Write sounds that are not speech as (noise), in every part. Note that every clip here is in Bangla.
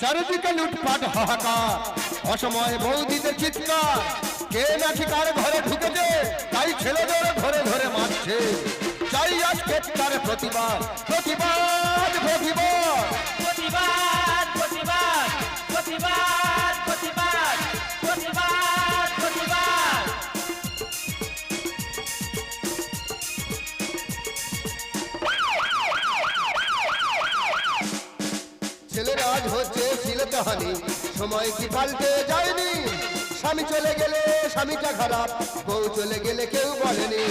চারিদিকে লুটপাট হাহাকার। অসময় বৌদিদের চিৎকার। কে নাকি কার ঘরে ঢুকেছে, তাই ছেলেদের ধরে ধরে মারছে। চাই আজকে তার প্রতিবাদ। প্রতিবাদ প্রতিবাদ। প্রতিবাদ প্রতিবাদ প্রতিবাদ। শিলতাহানি সময় কি পাল্টে যায়নি। স্বামী চলে গেলে স্বামীটা খারাপ, বউ চলে গেলে কেউ বলেনি।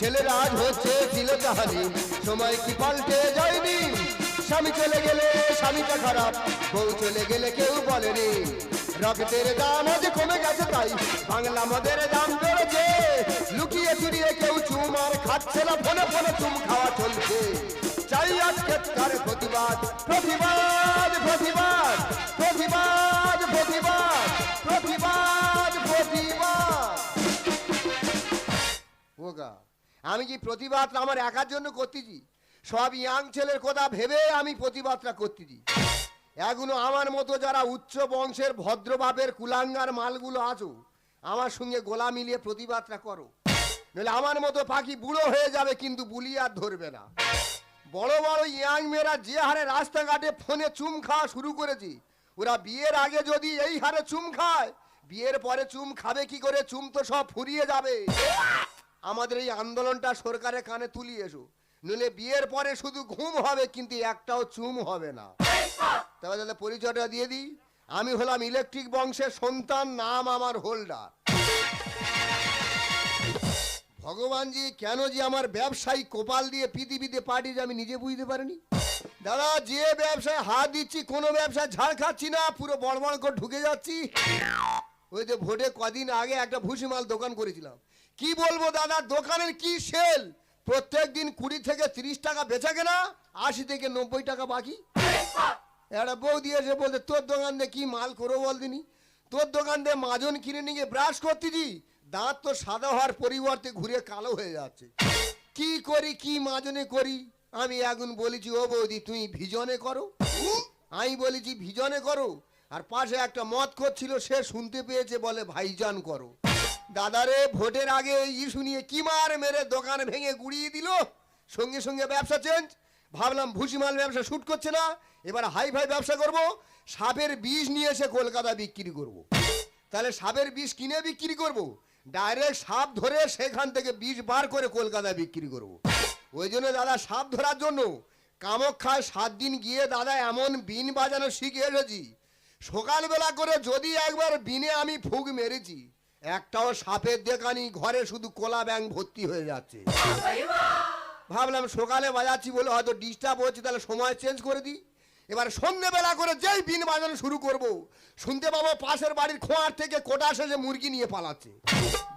ছেলের আজ হচ্ছে শিলতাহানি সময় কি পাল্টে যায়নি। স্বামী চলে গেলে স্বামীটা খারাপ, বউ চলে গেলে কেউ বলেনি। রক্তের দাম আজ কমে গেছে তাই, বাংলা মদের দাম বেড়েছে। লুকিয়ে চুরিয়ে কেউ চুম আর খাচ্ছে না, ফোনে ফোনে চুম খাওয়া চলছে। চাই আজকে তার প্রতিবাদ প্রতিবাদ প্রতিবাদ প্রতিবাদ প্রতিবাদ প্রতিবাদ। প্রতিবাদ আমি কি প্রতিবাদটা আমার একার জন্য করতেছি? সব ইয়াং ছেলের কথা ভেবে আমি প্রতিবাদটা করতেছি। এগুলো আমার মতো যারা উচ্চ বংশের ভদ্রভাবের কুলাঙ্গার মালগুলো আছো, আমার সঙ্গে গোলা মিলিয়ে প্রতিবাদটা করো। নইলে আমার মতো পাখি বুড়ো হয়ে যাবে কিন্তু বুলি আর ধরবে না। বড় বড় ইয়াং মেয়েরা যে হারে রাস্তাঘাটে ফোনে চুম খাওয়া শুরু করেছি, ওরা বিয়ের আগে যদি এই হারে চুম খায়, বিয়ের পরে চুম খাবে কি করে? চুম তো সব ফুরিয়ে যাবে। আমাদের এই আন্দোলনটা সরকারের কানে তুলি এসো। নইলে বিয়ের পরে শুধু ঘুম হবে, কিন্তু একটাও চুম হবে না। তবে তাহলে পরিচয়টা দিয়ে দিই। আমি হলাম ইলেকট্রিক বংশের সন্তান, নাম আমার হোল্ডার। ভগবানজি, কেন যে আমার ব্যবসায়ী কোপাল দিয়ে পৃথিবীতে পাঠিয়েছে আমি নিজে বুঝতে পারিনি? দাদা, যে ব্যবসায় হাত দিচ্ছি, কোনো ব্যবসায় ঝাড় খাচ্ছি না, পুরো বড় বড় করে ঢুকে যাচ্ছি। ওই যে ভোটে কদিন আগে একটা ভুসিমাল দোকান করেছিলাম। কি বলব দাদা, দোকানের কি সেল? প্রত্যেক দিন কুড়ি থেকে তিরিশ টাকা বেচা কেনা, আশি থেকে নব্বই টাকা বাকি। একটা বউ দিয়েছে বলতে তোর দোকান দিয়ে কি মাল করো বল দিনি তোর দোকান দিয়ে মাজন কিনে নিয়ে ব্রাশ করতেছি। দাঁত তো সাদা হওয়ার পরিবর্তে ঘুরে কালো হয়ে যাচ্ছে। কি করি, কি মাজনে করি? আমি এখন বলেছি, ও বৌদি তুই ভিজনে করো। আমি বলেছি, ভিজনে করো। আর পাশে একটা মত করছিল সে শুনতে পেয়েছে, বলে, ভাইজান করো। দাদারে ভোটের আগে ইস্যু নিয়ে কি মার মেরে দোকান ভেঙে গুড়িয়ে দিল? সঙ্গে সঙ্গে ব্যবসা চেঞ্জ ভাবলাম, ভুসিমাল ব্যবসা শুট করছে না। এবার হাই ফাই ব্যবসা করব। সাপের বিষ নিয়ে এসে কলকাতা বিক্রি করব। তাহলে সাপের বিষ কিনে বিক্রি করব। ডাইরেক্ট সাপ ধরে সেখান থেকে বিষ বার করে কলকাতায় বিক্রি করব। ওই জন্য দাদা সাপ ধরার জন্য কামক্ষায় সাত দিন গিয়ে দাদা এমন বিন বাজানো শিখে এসেছি। সকালবেলা করে যদি একবার বিনে আমি ফুক মেরেছি একটাও সাপের দেখানি ঘরে শুধু কোলা ব্যাং ভর্তি হয়ে যাচ্ছে। ভাবলাম সকালে বাজাচ্ছি বলে হয়তো ডিস্টার্ব হচ্ছে তাহলে সময় চেঞ্জ করে দিই। এবার সন্ধ্যেবেলা করে যেই বিন বাজানো শুরু করব শুনতে পাবো পাশের বাড়ির খোঁয়ার থেকে কোটা শেষে মুরগি নিয়ে পালাচ্ছে।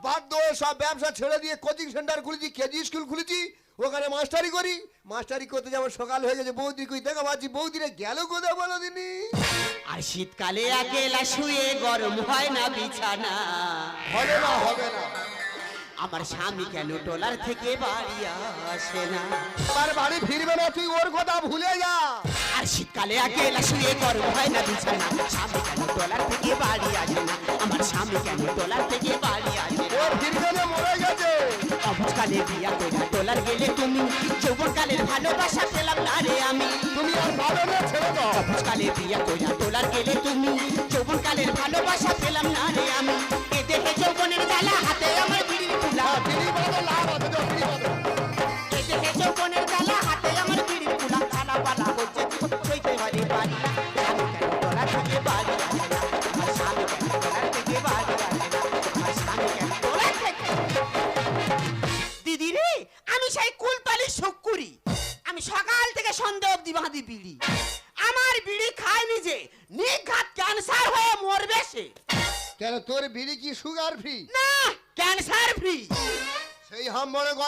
বাধ্য সব ব্যবসা ছেড়ে দিয়ে কোচিং সেন্টার খুলেছি কেজি স্কুল খুলেছি ওখানে মাস্টারি করি। মাস্টারি করতে যেমন সকাল হয়ে গেছে বৌদি কই দেখা পাচ্ছি বৌদিরে গেল কোথায় বলো দিনি? আর শীতকালে একেলা শুয়ে গরম হয় না বিছানা। হবে না হবে না। আমার স্বামী কেন টোলার থেকে বাড়ি আসে না? আমার বাড়ি ফিরবে না তুই ওর কথা ভুলে যা। আর শীতকালে একেলা শুয়ে গরম হয় না বিছানা। স্বামী কেন টোলার থেকে বাড়ি আসে না? আমার স্বামী কেন টোলার থেকে বাড়ি আসে না? ওর ফিরবে মরে গেছে। অবুজকালে বিয়া কইরা টোলার গেলে তুমি। যৌবনকালের ভালোবাসা পেলাম না রে আমি। তুমি আর পাবে না ছেড়ে দাও। অবুজকালে বিয়া কইরা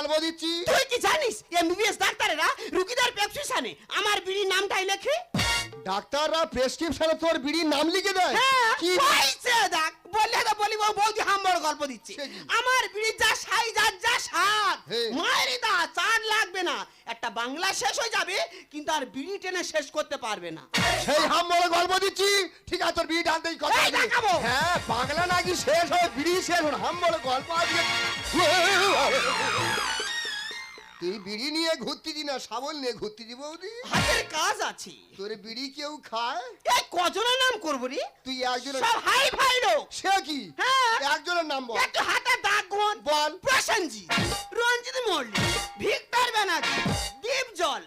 গল্প দিচ্ছি। তুই কি জানিস? এমবিবিএস ডাক্তারেরা রুগীদের প্রেসক্রিপশনে আমার বিড়ির নামটাই লেখে? ডাক্তাররা প্রেসক্রিপশনে তোর বিড়ির নাম লিখে দেয়? হ্যাঁ কি? দেখ বললে তো বলি বউ বৌদি হাম বড় গল্প দিচ্ছে। আমার বিড়ির যা সাইজ আর যা স্বাদ। মায়ের দা চার লাগবে না। একটা বাংলা শেষ হয়ে যাবে কিন্তু আর বিড়ি টেনে শেষ করতে পারবে না। সেই হাম বড় গল্প দিচ্ছি। ঠিক আছে তোর বিড়ি টানতেই কথা দেখাবো। হ্যাঁ বাংলা নাকি শেষ হয়ে বিড়ি শেষ হলো? হাম বড় গল্প আছে তুই বিড়ি নিয়ে ঘুরতেছি না শাবল নিয়ে ঘুরতেছি বৌদি? হাতের কাজ আছে। তোর বিড়ি কেউ খায়? এই কজনের নাম করব রে? তুই একজনের সব হাই ফাই লোক। সে কি? হ্যাঁ। একজনের নাম বল। একটু হাতে দাগ বল। প্রসেনজিৎ রঞ্জিত মল্লিক। ভিক্টর ব্যানার্জি। দীপ জল।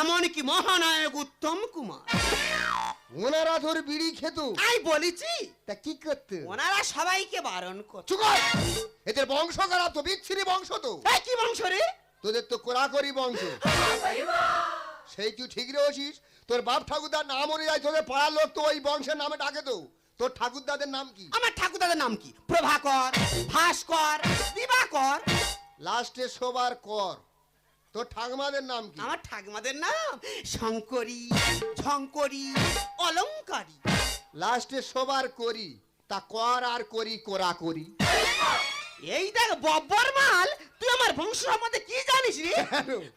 এমনকি মহানায়ক উত্তম কুমার। ওনারা তোর বিড়ি খেত। আমি বলেছি। তা কি করতে? ওনারা সবাইকে বারণ চুপ এদের বংশ খারাপ তো বিচ্ছিরি বংশ তো। কি বংশ রে? তোদের তো কোরাকরি বংশ। সেই তুই ঠিক রয়েছিস। তোর বাপ ঠাকুরদার নাম মরে যায় তোদের পাড়ার লোক তো ওই বংশের নামে ডাকে তো। তোর ঠাকুরদাদের নাম কি? আমার ঠাকুরদাদের নাম কি? প্রভাকর ভাস্কর দিবাকর। লাস্টে সবার কর। তোর ঠাকুমাদের নাম কি? আমার ঠাকুমাদের নাম শঙ্করী ঝঙ্করী অলঙ্কারী। লাস্টে সবার করি তা কর আর করি কোরা করি। এই দেখ বব্বর মাল তুই আমার বংশ সম্বন্ধে কি জানিস রে?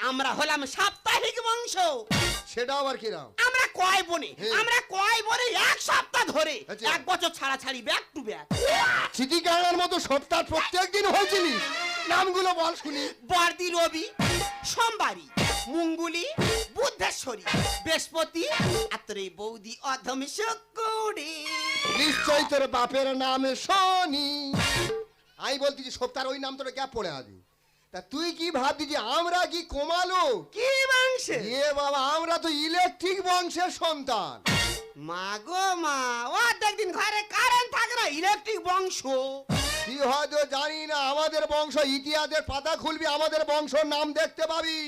আমরা হলাম সাপ্তাহিক বংশ। সেটা আবার কিরাম আমরা কয় বনে? আমরা কয় বনে এক সপ্তাহ ধরে আচ্ছা। এক বছর ছাড়া ছাড়ি ব্যাক টু ব্যাক স্মৃতি কারণের মতো সপ্তাহ প্রত্যেক দিন হয়েছিলি। নামগুলো বল শুনি। বর্দি রবি সোমবারী মঙ্গুলি বুদ্ধেশ্বরী বৃহস্পতি আর তোর বৌদি অধম শুকুরি। নিশ্চয় তোর বাপের নামে শনি। আমি বলতেছি সপ্তাহ ওই নাম তোর গ্যাপ পড়ে আছে। তা তুই কি ভাবতি যে আমরা কি কমালো? কি বংশে? এ বাবা আমরা তো ইলেকট্রিক বংশের সন্তান। মা গো মা ও একদিন ঘরে কারেন্ট থাকে না ইলেকট্রিক বংশ। তুই হয়তো জানি না আমাদের বংশ ইতিহাসের পাতা খুলবি আমাদের বংশের নাম দেখতে পাবি।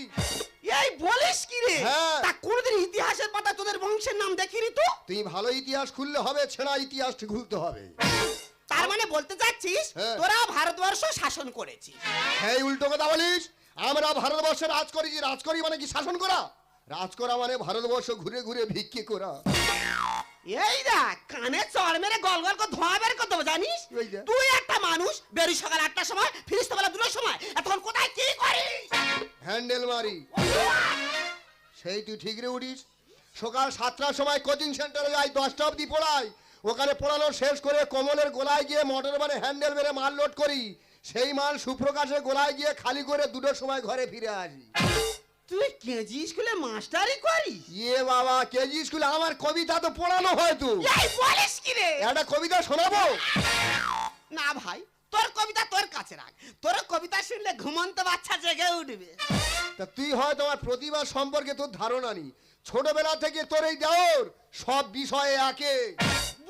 এই বলিস কি রে? হ্যাঁ। তা কোনদিন ইতিহাসের পাতা তোদের বংশের নাম দেখিনি তো? তুই ভালো ইতিহাস খুললে হবে ছেঁড়া ইতিহাস খুলতে হবে। তার মানে বলতে চাচ্ছিস হ্যাঁ। তোরা ভারতবর্ষ শাসন করেছিস। সেই উল্টো কথা বলিস। আমরা ভারতবর্ষে রাজ করেছি রাজ করি মানে কি শাসন করা? রাজ করা মানে ভারতবর্ষ ঘুরে ঘুরে ভিক্ষে করা। এই দেখ কানে চড় মেরে গল গল করে ধোঁয়া বের করতে হবে, জানিস? এই যে। তুই একটা মানুষ বেরোই সকাল আটটার সময় ফিরিস তো বেলা দুটোর সময়। এখন কোথায় কি করিস? হ্যান্ডেল মারি। সেই তুই ঠিক রে উঠিস সকাল সাতটার সময় কোচিং সেন্টারে যাই দশটা অবধি পড়াই। ওখানে পড়ানো শেষ করে কমলের গোলায় গিয়ে মোটর মানে হ্যান্ডেল মেরে মাল লোড করি। সেই মাল সুপ্রকাশের গোলায় গিয়ে খালি করে দুটোর সময় ঘরে ফিরে আসি। তুই কেজি স্কুলে মাস্টারি করিস? ইয়ে বাবা কেজি স্কুলে আমার কবিতা তো পড়ানো হয় তো। এই বলিস কি রে? একটা কবিতা শোনাবো? না ভাই তোর কবিতা তোর কাছে রাখ। তোর কবিতা শুনলে ঘুমন্ত বাচ্চা জেগে উঠবে। তা তুই হয় তোমার প্রতিভা সম্পর্কে তোর ধারণা নেই। ছোটবেলা থেকে তোর এই দেওর সব বিষয়ে একে।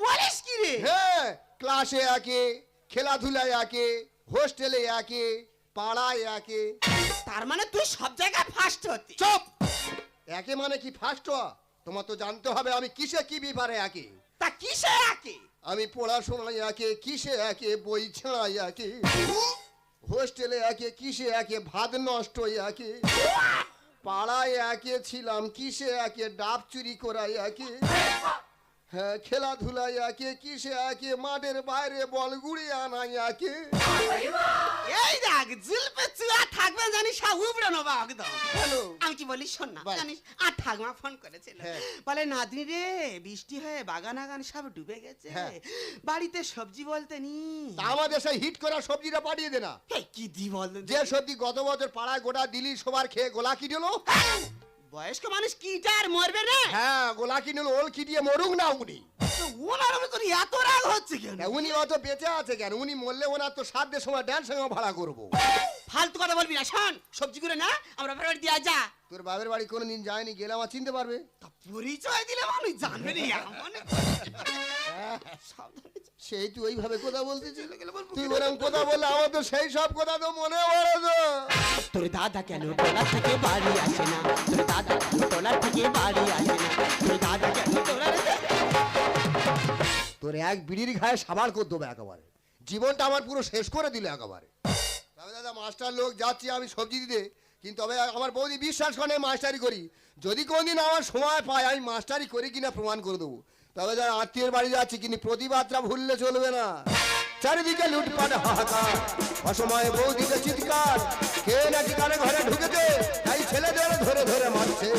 বলিস কি রে? হ্যাঁ ক্লাসে একে খেলাধুলায় একে হোস্টেলে একে পাড়ায় একে। তার মানে তুই সব জায়গায় ফার্স্ট হতি। চুপ! একে মানে কি ফার্স্ট হওয়া? তোমার তো জানতে হবে আমি কিসে কি বিপারে একে। তা কিসে আকে আমি পড়াশোনায় একে কিসে একে বই ছেঁড়াই একে। হোস্টেলে একে কিসে একে ভাত নষ্ট একে। পাড়ায় একে ছিলাম কিসে একে ডাব চুরি করাই একে। হ্যাঁ খেলাধুলায় একে কিসে একে মাঠের বাইরে বল গুড়ি আনাই একে। এই দেখ জুলপে চুয়া থাকবে জানিস সব উপরে নেব একদম। আমি কি বলি শোন না জানিস আর ঠাকমা ফোন করেছিল। হ্যাঁ। বলে নাতনি রে বৃষ্টি হয়ে বাগান আগান সব ডুবে গেছে। হ্যাঁ। বাড়িতে সবজি বলতে নি আমাদের সেই হিট করা সবজিটা পাঠিয়ে দে না। কি দি বল যে সবজি গত বছর পাড়ায় গোটা দিলি সবার খেয়ে গোলা কি কিটলো বয়স্ক মানুষ কি আর মরবে না হ্যাঁ গোলা কিনলো ওল কিটিয়ে মরুক না উনি। ওনার আমি তোর এত রাগ হচ্ছে কেন? উনি অত বেঁচে আছে কেন? উনি মরলে ওনার তো সাধ্যের সময় ড্যান্স সঙ্গে ভাড়া করব। ফালতু কথা বলবি না শোন করে না আমরা বাড়ি দিয়ে যা। তোর বাবের বাড়ি কোনোদিন যায়নি গেলে আমার চিনতে পারবে। তা পরিচয় দিলে মানুষ জানবে না এমন সেই তুই ওইভাবে কথা বলতেছিস তুই ওরকম কথা বললে আমার তো সেই সব কথা তো মনে পড়ে তো তোর দাদা কেন টোলা থেকে বাড়ি আসে না? তোর দাদা কেন টোলা থেকে বাড়ি আসে না? তোর দাদা কেন টোলা তোর এক বিড়ির ঘায়ে সাবার করে দেবো একেবারে। জীবনটা আমার পুরো শেষ করে দিলে একেবারে। তবে দাদা মাস্টার লোক যাচ্ছি আমি সবজি দিতে। কিন্তু তবে আমার বৌদি বিশ্বাস করে মাস্টারি করি। যদি কোনদিন আমার সময় পায়, আমি মাস্টারি করি কিনা প্রমাণ করে দেবো। তবে যারা আত্মীয়ের বাড়ি যাচ্ছি কিন্তু প্রতিবাদটা ভুললে চলবে না। চারিদিকে লুটপাট, হাহাকার। অসময়ে বৌদিকে চিৎকার। কে নাকি কানে ঘরে ঢুকেছে, তাই ছেলেদের ধরে ধরে মারছে।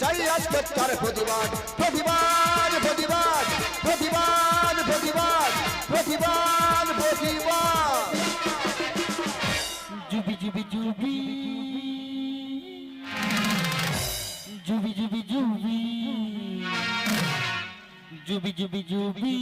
চাই আজকে তার প্রতিবাদ প্রতিবাদ প্রতিবাদ প্রতিবাদ প্রতিবাদ প্রতিবাদ প্রতিবাদ। जुबी जुबी जुबी। जुबी जुबी जुबी।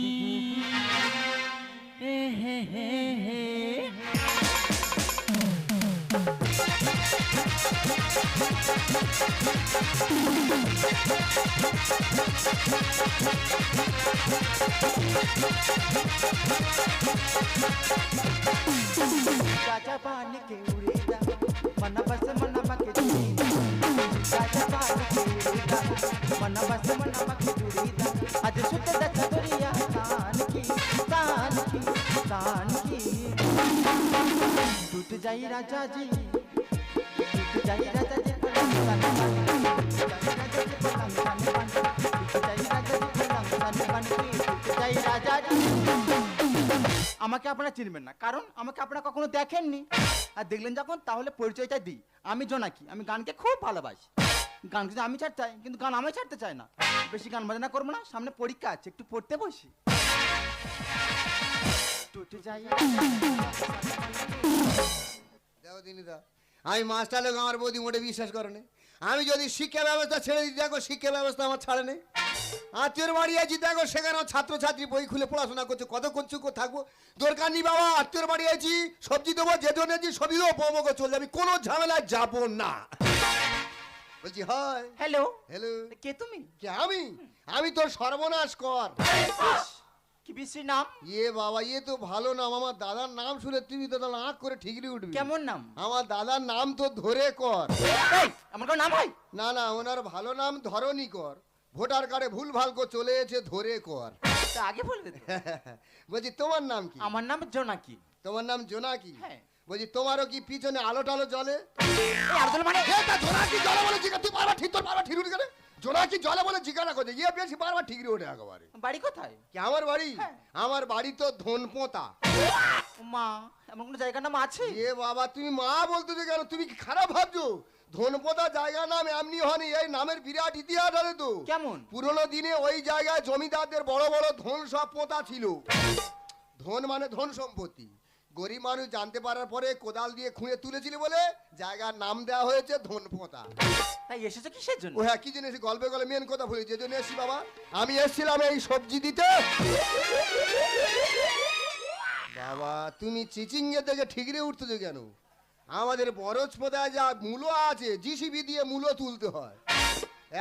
चाचा पानी के उड़ेदा मन बस म मन बस मन मखजूरी अज सुत दचतुरिया कान की कान की कान की टूट जाई राजा जी टूट जाई राजा जी पलंग सन बन टूट जाई राजा जी पलंग सन बन टूट जाई राजा जी पलंग सन बन टूट जाई राजा जी আমাকে আপনারা চিনবেন না। কারণ আমাকে আপনারা কখনো দেখেননি। আর দেখলেন যখন, তাহলে পরিচয়টা দিই। আমি জোনাকি, আমি গানকে খুব ভালোবাসি। গান কিন্তু আমি ছাড়তে চাই, কিন্তু গান আমি ছাড়তে চাই না। বেশি গান বাজনা করব না, সামনে পরীক্ষা আছে, একটু পড়তে বসি। আমি মাস্টার লোক, আমার বৌদি মোটে বিশ্বাস করে না। আমি যদি শিক্ষা ব্যবস্থা ছেড়ে দিই দেখো শিক্ষা ব্যবস্থা আমার ছাড়ে নেই। আত্মীয়র বাড়ি আছি দেখো সেখানে ছাত্রছাত্রী বই খুলে পড়াশোনা করছে কত করছু থাকব? দরকার নেই বাবা আত্মীয়র বাড়ি আছি সবজি দেবো যে আছি সবজি দেবো বমকে চলে যাবি কোনো ঝামেলায় যাব না। বলছি হয় হ্যালো হ্যালো কে তুমি? কে আমি? আমি তোর সর্বনাশ কর। বিশ্রী নাম? ইয়ে বাবা ইয়ে তো ভালো নাম। আমার দাদার নাম শুনে তুমি তো তাহলে আঁক করে ঠিকই উঠবি। কেমন নাম? আমার দাদার নাম তো ধরে কর। আমার কোনো নাম হয়? না না ওনার ভালো নাম ধরনি কর। ভোটার কার্ডে ভুল ভালো করে চলে এসে ধরে কর। তা আগে বলবে তো। (laughs) বলছি তোমার নাম কি? আমার নাম জোনাকি। তোমার নাম জোনাকি? হ্যাঁ। বলছি তোমারও কি পিছনে আলো টালো জলে এই মানে? এ তা জোনাকি জলে বলে জিজ্ঞাসা তুই বারবার ঠিক তোর বারবার ঠিক উঠে গেলে জোনাকি জলে বলে জিজ্ঞাসা করছে ইয়ে বেশি বারবার ঠিক ওঠে একেবারে। বাড়ি কোথায়? কি আমার বাড়ি? হ্যাঁ। আমার বাড়ি তো ধনপোতা। মা এমন কোনো জায়গার নাম আছে? এ বাবা তুমি মা বলতে যে কেন? তুমি কি খারাপ ভাবছ? ধনপোতা জায়গা নাম এমনি হয়নি এই নামের বিরাট ইতিহাস আছে তো। কেমন? পুরনো দিনে ওই জায়গায় জমিদারদের বড় বড় ধন সব পোতা ছিল। ধন মানে ধন সম্পত্তি। গরিব মানুষ জানতে পারার পরে কোদাল দিয়ে খুঁড়ে তুলেছিল বলে জায়গার নাম দেওয়া হয়েছে ধন পোতা তাই এসেছ কিসের জন্য? ও হ্যাঁ কি জিনিস? গল্পে গল্পে মেন কথা ভুলি যে জন্য এসছি বাবা। আমি এসেছিলাম এই সবজি দিতে। বাবা তুমি চিচিঙ্গে থেকে ঠিকরে উঠতেছো কেন? আমাদের বরজ পোদায় যা মূলো আছে জিসিবি দিয়ে মূলো তুলতে হয়।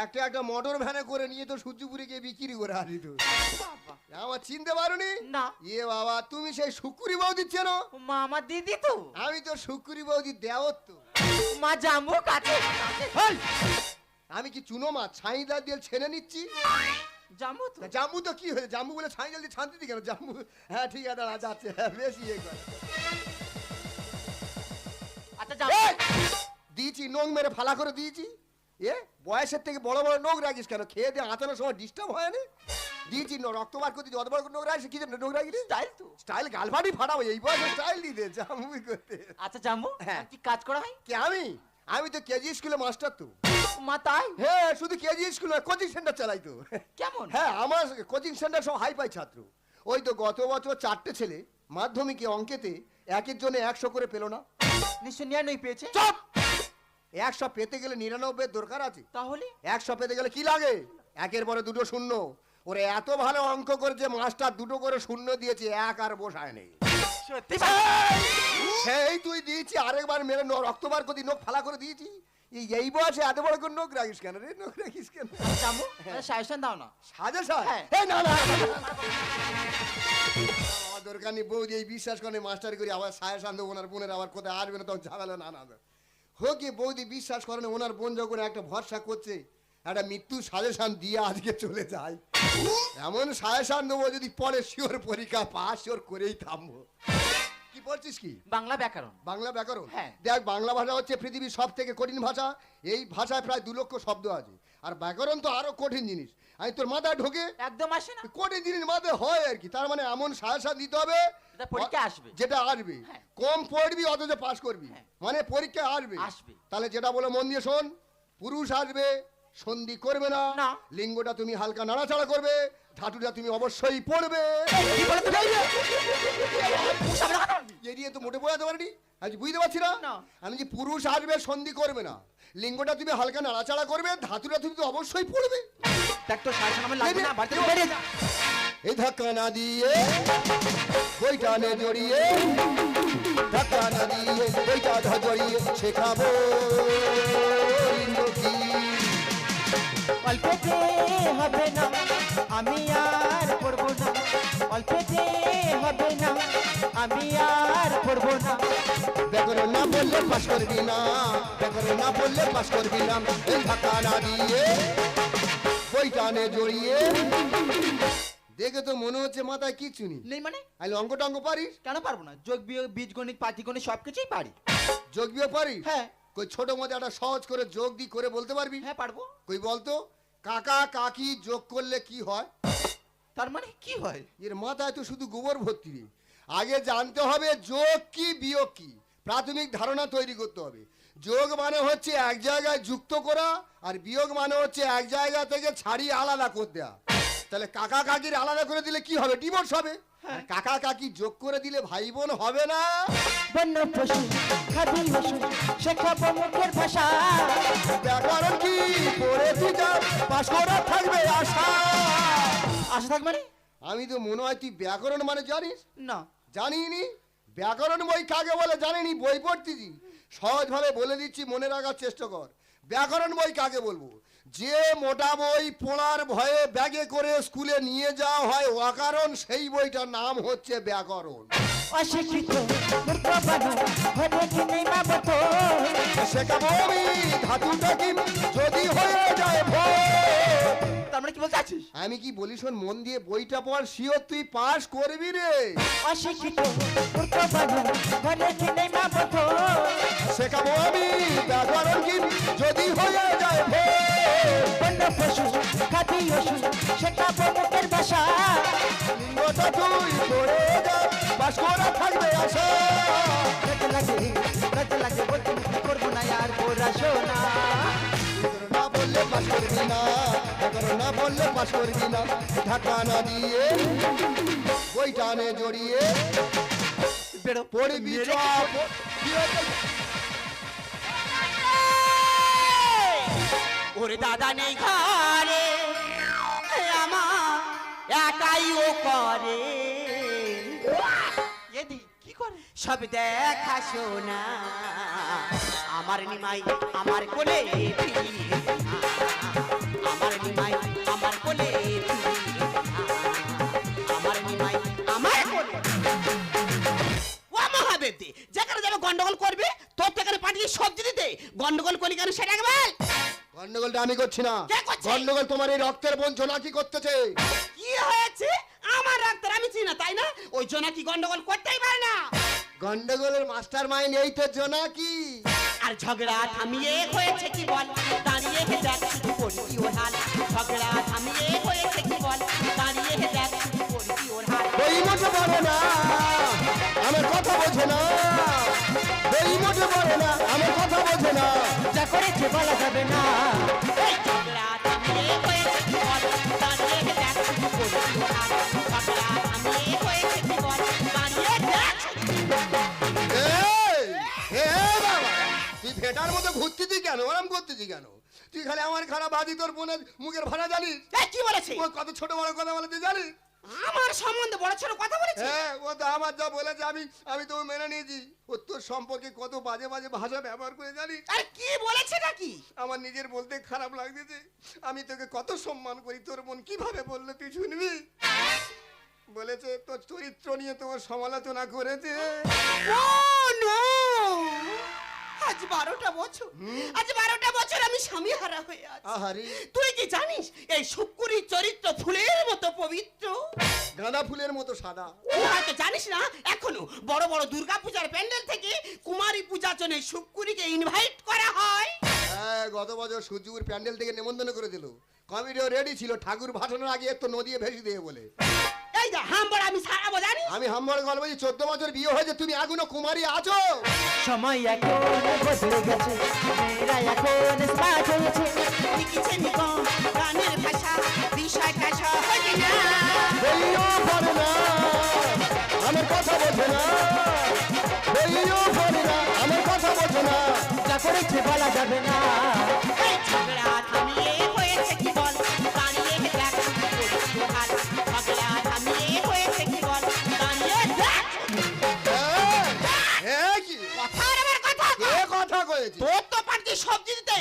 একটা একটা মোটর ভ্যানে করে নিয়ে তো সূর্যপুরে গিয়ে বিক্রি করে আনি তো। আমার চিনতে পারোনি? না। ইয়ে বাবা তুমি সেই শুকুরি বৌদি চেনো? মা আমার দিদি তো। আমি তো শুকুরি বৌদি দেওর তো মা জাম্বু কাছে আমি কি চুনো মাছ ছাইদা দিয়ে ছেনে নিচ্ছি? জাম্বু তো। জাম্বু তো কি হয়েছে? জাম্বু বলে ছাই জলদি ছানতে দি কেন? জাম্বু হ্যাঁ ঠিক আছে দাঁড়া যাচ্ছে। হ্যাঁ বেশি ইয়ে করে। আচ্ছা এই! দিয়েছি নোং মেরে ফালা করে দিয়েছি। এ? বয়সের থেকে বড় বড় নোং রাখিস কেন? খেয়ে দিয়ে আঁচানোর সময় ডিস্টার্ব হয় না দিয়েছি রক্ত বার করে দিয়েছি অত বড় করে নোং রাখিস কি জন্য নোং রাখিস স্টাইল তো। স্টাইল গালফাটি ফাটাবো এই বয়সে স্টাইল দিতে জাম্বু করতে। আচ্ছা জাম্বু হ্যাঁ। কি কাজ করা হয়? কে আমি? আমি তো কেজি স্কুলে মাস্টার তো। মা তাই? হ্যাঁ শুধু কেজি স্কুলে কোচিং সেন্টার চালাই তো। কেমন? হ্যাঁ আমার কোচিং সেন্টার সব হাই পাই ছাত্র। ওই তো গত বছর চারটে ছেলে মাধ্যমিকে অঙ্কেতে একের জন্য একশো করে পেল না। নিশ্চয় নিরানব্বই পেয়েছে? চপ! একশো পেতে গেলে নিরানব্বই দরকার আছে তাহলে একশো পেতে গেলে কি লাগে একের পরে দুটো শূন্য ওরে এত ভালো অঙ্ক করেছে মাস্টার দুটো করে শূন্য দিয়েছে এক আর বসায় নেই সেই তুই দিয়েছি আরেকবার মেরে ন- রক্ত বার নোখ ফালা করে দিয়েছি এই এই বয়সে এত বড় করে নোখ রাখিস কেন রে নোখ রাখিস কেন সাজেশন দাও না সাজেশন হ্যাঁ। এই না না আমার দরকার নেই বৌদি এই বিশ্বাস করে মাস্টার করি আবার সাজেশন দেবো ওনার বোনের আবার কোথায় আসবে না তখন ঝামেলা না না হোক বৌদি বিশ্বাস করেন ওনার বোন যখন একটা ভরসা করছে একটা মৃত্যু সাজেশান দিয়ে আজকে চলে যায়। এমন সাজেশান দেবো যদি পরে শিওর পরীক্ষা পাস শিওর করেই থামবো। কি বলছিস কি? বাংলা ব্যাকরণ। বাংলা ব্যাকরণ? হ্যাঁ। দেখ বাংলা ভাষা হচ্ছে পৃথিবীর সব থেকে কঠিন ভাষা। এই ভাষায় প্রায় দু লক্ষ শব্দ আছে। আর ব্যাকরণ তো আরও কঠিন জিনিস আমি তোর মাথায় ঢোকে একদম আসে না কঠিন জিনিস মাথায় হয় আর কি তার মানে এমন সাহসা দিতে হবে পরীক্ষা আসবে। যেটা আসবে হ্যাঁ। কম পড়বি অথচ পাশ করবি হ্যাঁ। মানে পরীক্ষা আসবে আসবে। তাহলে যেটা বলে মন দিয়ে শোন পুরুষ আসবে সন্ধি করবে না। লিঙ্গটা তুমি হালকা নাড়াচাড়া করবে ধাতুটা তুমি অবশ্যই পড়বে। এড়িয়ে তো মোটে বোঝাতে পারিনি আজ বুঝতে পারছি না। আমি যে পুরুষ আসবে সন্ধি করবে না। লিঙ্গটা তুমি হালকা নাড়াচাড়া করবে ধাতুটা তুমি তো অবশ্যই পড়বে। এই ধাক্কা না দিয়ে জড়িয়ে। ধাক্কা না দিয়ে ধ জড়িয়ে শেখাবো। অল্পতে হবে না। আমি আর পড়ব না। অল্পতে হবে না। আমি আর পড়ব না। না বললে পাস করবি না। না বললে পাস করবি না। ধাক্কা না দিয়ে জড়িয়ে। দেখে তো মনে হচ্ছে মাথায় কিচ্ছু নেই। নেই মানে? আইলে অঙ্ক টঙ্ক পারিস? কেন পারব না? যোগ বিয়োগ বীজগণিত পাটিগণিত সবকিছুই পারি। যোগ বিয়োগ পারিস? হ্যাঁ। কই ছোট মধ্যে একটা সহজ করে যোগ দি করে বলতে পারবি? হ্যাঁ পারব। কই বলতো? কাকা কাকি যোগ করলে কি হয়? তার মানে কি হয়? এর মাথায় তো শুধু গোবর ভর্তি রে আগে জানতে হবে যোগ কি বিয়োগ কি। প্রাথমিক ধারণা তৈরি করতে হবে। যোগ মানে হচ্ছে এক জায়গায় যুক্ত করা আর বিয়োগ মানে হচ্ছে এক জায়গা থেকে ছাড়িয়ে আলাদা করে দেওয়া তাহলে কাকা কাকির আলাদা করে দিলে কি হবে? ডিভোর্স হবে। কাকা কাকি যোগ করে দিলে ভাই বোন হবে না। বন্য পশু খাবি পশু শেখাবো মুখের ভাষা। ব্যাকরণ কি? পড়ে তুই যা পাশ করা থাকবে আশা। আশা থাক মানে? আমি তো মনে হয় তুই ব্যাকরণ মানে জানিস? না। জানিনি? ব্যাকরণ বই কাকে বলে জানিনি? বই পড়তেছি সহজভাবে বলে দিচ্ছি মনে রাখার চেষ্টা কর। ব্যাকরণ বই কাকে বলব? যে মোটা বই পড়ার ভয়ে ব্যাগে করে স্কুলে নিয়ে যাওয়া হয় অকারণ সেই বইটার নাম হচ্ছে ব্যাকরণ। অশিক্ষিত শেখাবো আমি ধাতুটা কি যদি হয়ে যায় মানে কি বলতে চাচ্ছিস? আমি কি বলি শোন মন দিয়ে বইটা পড় শিওর তুই পাস করবি রে। অশিক্ষিত শেখাবো আমি ব্যাকরণ কি যদি হয়ে পশু খাবি ওষু শেখাবো মুখের ভাষা। লিঙ্গটা তুই পড়ে যা বাস করা থাকবে আশা। রাতে লাগে রাতে লাগে বলতে করব না আর পড়াশোনা না বললে পাস করবি না না বললে পাস করবি না ঢাকা না দিয়ে বইটা নে জড়িয়ে পড়বি ওরে দাদা নেই ঘরে। আমার একাই ও করে। এদি কি করে? সব দেখা শোনা। আমার নিমাই আমার কোলে আমার নিমাই আমার কোলে আমার নিমাই আমার কোলে ও মহাদেব যেখানে যাবে গন্ডগোল করবে তোর সেখানে পাঠিয়ে সবজি দিতে? গন্ডগোল করি কেন সেটা বল। গন্ডগোলটা আমি করছি না। কে করছে? গন্ডগোল তোমার এই রক্তের বঞ্চনা কি করতেছে? কি হয়েছে? আমার রক্তের আমি চিনি না তাই না? ওই জোনাকি গন্ডগোল করতেই পারে না? গন্ডগোলের মাস্টার মাইন্ড এই তো জোনাকি আর ঝগড়া থামিয়ে হয়েছে কি বল? দাঁড়িয়ে হে দেখ শুধু করছি ওর হাল। ঝগড়া থামিয়ে হয়েছে কি বল? দাঁড়িয়ে হে দেখ শুধু করছি ওর হাল। বই মোটে বলে না আমার কথা বোঝে না। না আমার কথা বোঝে না। যা করেছে বলা যাবে না। ভেটার মতো ঘুরতেছি কেন? ওরম করতেছি কেন? তুই খালি আমার খারাপ বাদি তোর বোনের মুখের ভাড়া জানিস? কি বলেছে কত ছোট বড় কথা বলে তুই জানিস? আমার সম্বন্ধে বড় ছোট কথা বলেছে? হ্যাঁ ও তো আমার যা বলেছে আমি আমি তো মেনে নিয়েছি। ও তোর সম্পর্কে কত বাজে বাজে ভাষা ব্যবহার করে জানি আরে কি বলেছে নাকি? আমার নিজের বলতে খারাপ লাগতেছে। আমি তোকে কত সম্মান করি তোর বোন কীভাবে বললে তুই শুনবি? বলেছে তোর চরিত্র নিয়ে তোমার সমালোচনা করেছে। Oh no! আজ বারোটা বছর। আজ বারোটা বছর আমি স্বামী হারা হয়ে আছি। তুই কি জানিস এই শুকুরি চরিত্র ফুলের মতো পবিত্র? গাঁদা ফুলের মতো সাদা। হয়তো জানিস না এখনও বড় বড় দুর্গা পূজার প্যান্ডেল থেকে কুমারী পূজার জন্য শুকুরিকে ইনভাইট করা হয়। হ্যাঁ গত বছর সূর্যপুর প্যান্ডেল থেকে নেমন্তন্ন করে দিল। কমিটিও রেডি ছিল ঠাকুর ভাসানোর আগে একটু নদীয়ে ভেসে দিয়ে বলে। যে হাম্বর আমি সারাবো জানি আমি হাম্বর গল্প বলছি চোদ্দ বছর বিয়ে হয়েছে তুমি এখনও কুমারী আছো? সময় এখন বদলে গেছে মেয়েরা এখন স্মার্ট হয়েছে। লিখেছে নিগম গানের ভাষা বিষয় কাশা না। বইও পড়ে না আমার কথা বোঝে না। বইও পড়ে না আমার কথা বোঝে না। যা করেছে বলা যাবে না। ঝগড়া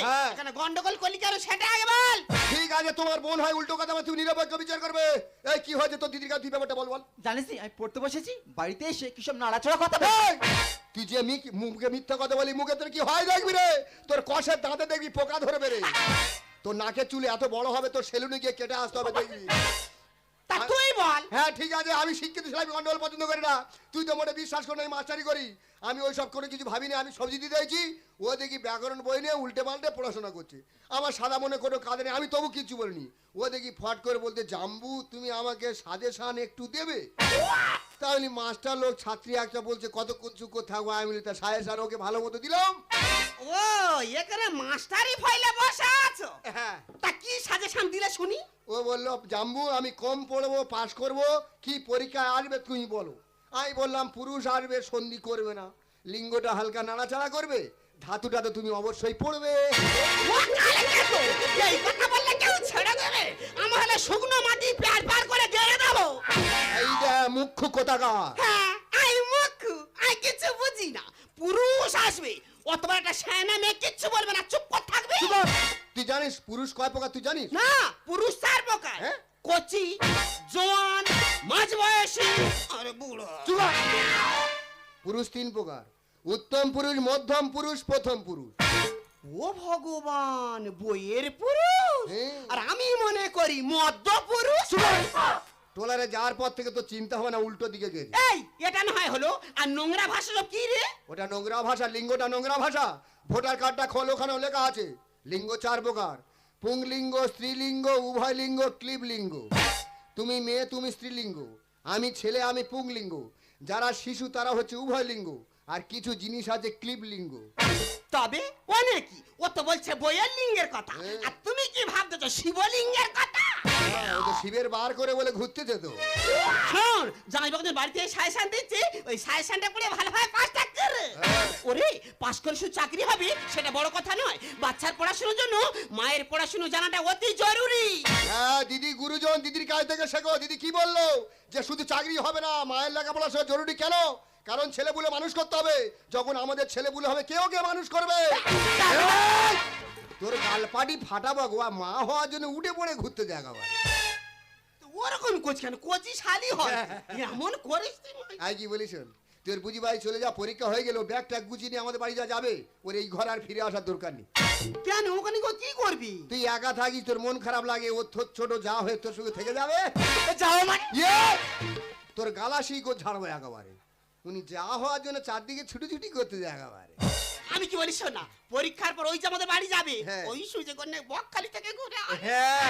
হ্যাঁ। এখানে গন্ডগোল করলি কেন সেটা আগে বল। ঠিক আছে তোমার বোন হয় উল্টো কথা বলে তুমি নিরপেক্ষ বিচার করবে। এই কি হয়েছে? তোর দিদির কাছে তুই ব্যাপারটা বল বল। জানিস নি, আমি পড়তে বসেছি বাড়িতে এসে কিসব নাড়াচড়া কথা বলে। এই, তুই যে মি- মুখে মিথ্যা কথা বলি মুখে তোর কি হয় দেখবি রে? তোর কষের দাঁতে দেখবি পোকা ধরবে রে তোর নাকের চুলে এত বড় হবে তোর সেলুনে গিয়ে কেটে আসতে হবে দেখবি। তা তুই বল। হ্যাঁ ঠিক আছে আমি শিক্ষিত ছিলাম আমি গন্ডগোল পছন্দ করি না। তুই তো মোটে বিশ্বাস করে আমি মাস্টারি করি। আমি ওই সব কোনো কিছু ভাবিনি আমি সবজি দিতে হয়েছি ও দেখি ব্যাকরণ বই নিয়ে উল্টে পাল্টে পড়াশোনা করছে। আমার সাদা মনে কোনো কাজে নেই আমি তবু কিছু বলিনি। ও দেখি ফট করে বলতে জাম্বু তুমি আমাকে সাজেশান একটু দেবে? তাহলে মাস্টার লোক ছাত্রী একটা বলছে কতক্ষণ চুপ থাকব আমি বলি, তা সাজেশান ওকে ভালো মতো দিলাম। ও এখানে মাস্টারি ফাইলে বসে আছো? হ্যাঁ। সাজেশন দিলে শুনি। ও বলল জাম্বু আমি কম পড়ব পাস করব কি পরীক্ষায় আসবে তুমি বলো। আমি বললাম পুরুষ আসবে সন্ধি করবে না। লিঙ্গটা হালকা নাড়াচাড়া করবে ধাতুটা তো তুমি অবশ্যই পড়বে। ও কালে এই কথা বললে কেউ ছেড়ে দেবে? আমার হলে শুকনো মাটি প্যার পার করে গেড়ে দেবো। মুখ্য কোথাকার? হ্যাঁ আই মুখু আই কিছু বুঝি না। পুরুষ আসবে অতবার একটা শ্যানা মেয়ে কিচ্ছু বলবে না চুপ করে থাকবে। তুই জানিস পুরুষ কয় প্রকার তুই জানিস? না পুরুষ চার প্রকার। হ্যাঁ? কচি জোয়ান মাঝ বয়সী আরে বুড়ো। চুপ পুরুষ তিন প্রকার। উত্তম পুরুষ মধ্যম পুরুষ প্রথম পুরুষ। ও ভগবান বইয়ের পুরুষ? হ্যাঁ। আর আমি মনে করি মদ্য পুরুষ। টোলারে যাওয়ার পর থেকে তো চিন্তা হবে না উল্টো দিকে গেছে। এই এটা না হয় হলো আর নোংরা ভাষা সব কি রে? ওটা নোংরা ভাষা লিঙ্গটা নোংরা ভাষা। ভোটার কার্ডটা খোল ওখানেও লেখা আছে লিঙ্গ চার প্রকার। পুংলিঙ্গ স্ত্রীলিঙ্গ উভয় লিঙ্গ ক্লিব লিঙ্গ তুমি মেয়ে তুমি স্ত্রীলিঙ্গ। আমি ছেলে আমি পুংলিঙ্গ। যারা শিশু তারা হচ্ছে উভয় লিঙ্গ আর কিছু জিনিস আছে ক্লিব লিঙ্গ। তবে ও নাকি ও তো বলছে বইয়ের লিঙ্গের কথা। হ্যাঁ। আর তুমি কি ভাবতেছো শিবলিঙ্গের কথা? হ্যাঁ, ও তো শিবের বার করে বলে ঘুরতেছে তো। শোন জামাই বাবুদের বাড়িতে সাজেশন দিচ্ছে ওই সাজেশনটা পড়ে ভালোভাবে করে। হ্যাঁ। ওরে করে শুধু চাকরি হবে সেটা বড় কথা নয়। বাচ্চার পড়াশোনার জন্য মায়ের পড়াশোনা জানাটা অতি জরুরি। হ্যাঁ দিদি গুরুজন দিদির কাছ থেকে শেখো। দিদি কি বলল? যে শুধু চাকরি হবে না মায়ের লেখাপড়া জরুরি কেন? কারণ ছেলেপুলে মানুষ করতে হবে। যখন আমাদের ছেলেপুলে হবে কেউ কে মানুষ করবে! তোর গালপাটি ফাটাবো গো আর মা হওয়ার জন্য উঠে পড়ে ঘুরতে পারে ওরকম কোচ কেন? কোচি শালি হয়। এমন করিস তুই মা। আই কি বলিস তোর বুঝি ভাই চলে যা পরীক্ষা হয়ে গেল ব্যাগ ট্যাগ গুছিয়ে নিয়ে আমাদের বাড়ি যা যাবে। ওর এই ঘর আর ফিরে আসার দরকার নেই। কেন? ওখানে গো কি করবি? তুই একা থাকিস তোর মন খারাপ লাগে ও তোর ছোট যা হয়ে তোর সঙ্গে থেকে যাবে। যাও মানে? ইয়ে! তোর গালাসি গো ছাড়বো একেবারে। উনি যা হওয়ার জন্য চারদিকে ছুটি ছুটি করতে যায় একেবারে। আমি কি বলিস শোন না পরীক্ষার পর ওই যে আমাদের বাড়ি যাবে হ্যাঁ। ওই সুযোগ করে বকখালি থেকে ঘুরে। হ্যাঁ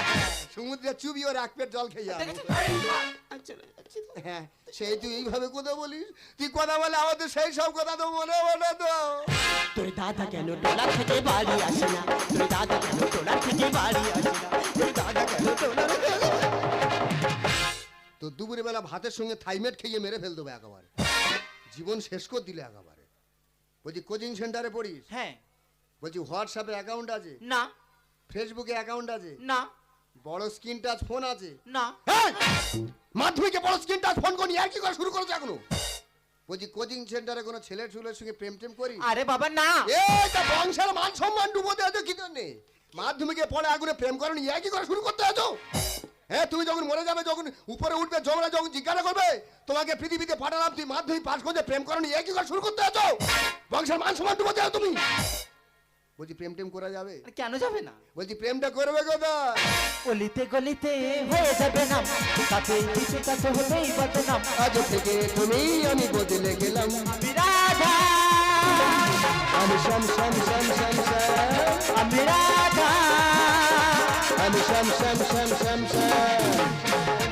সমুদ্রে চুবি ওর এক পেট জল খেয়ে যাবে। হ্যাঁ সেই তুই এইভাবে কথা বলিস? তুই কথা বলে আমাদের সেই সব কথা তো মনে মনে তো। তোর দাদা কেন টোলা থেকে বাড়ি আসে না? তোর দাদা কেন টোলা থেকে বাড়ি আসে না? তোর দাদা কেন টোলা তো দুপুরে বেলা ভাতের সঙ্গে থাইমেট খেয়ে মেরে ফেল দেবো একেবারে। জীবন শেষ করে দিলে একেবারে। বলছি কোচিং সেন্টারে পড়িস? হ্যাঁ। বলছি হোয়াটসঅ্যাপে অ্যাকাউন্ট আছে? না। ফেসবুকে অ্যাকাউন্ট আছে? না। বড় স্ক্রিন টাচ ফোন আছে? না। এই! মাধ্যমিকে বড় স্ক্রিন টাচ ফোন করি আর কি করে শুরু করেছে এখনও? বলছি কোচিং সেন্টারে কোনো ছেলে ছুলের সঙ্গে প্রেম টেম করি? আরে বাবা না। এই তা বংশের মান সম্মান ডুবোতে আছে কি জন্যে? মাধ্যমিকে পড়ে আগুনে প্রেম করেন ইয়া কি করে শুরু করতে আছো হ্যাঁ তুমি যখন মরে যাবে যখন উপরে উঠবে জমরা যখন জিজ্ঞাসা করবে তোমাকে পৃথিবীতে পাঠালাম তুই মাধ্যমিক পাস করতে প্রেম করেন কি করে শুরু করতে আছো বংশের মান সম্মান ডুবোতে তুমি। বলছি প্রেম টেম করা যাবে? কেন যাবে না? বলছি প্রেমটা করবে কোথায়? গলিতে গলিতে হয়ে যাবে নাম। তাতে কিছু হলেই বদনাম। আজ থেকে তুমি আমি বদলে গেলাম। আমি রাধা আমি শ্যাম শ্যাম শ্যাম শ্যাম শ্যাম। আমি রাধা আমি শ্যাম শ্যাম শ্যাম শ্যাম শ্যাম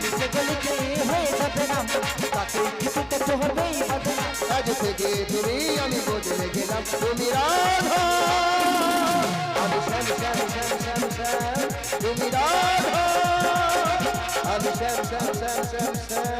নিচে গলিতে হয়ে যাবে নাম তাতে কিছুটা তো হবেই বদনাম আজ থেকে তুমি আমি বদলে গেলাম তুমি রাধা আমি শ্যাম শ্যাম শ্যাম শ্যাম শ্যাম তুমি রাধা আমি শ্যাম শ্যাম শ্যাম শ্যাম শ্যাম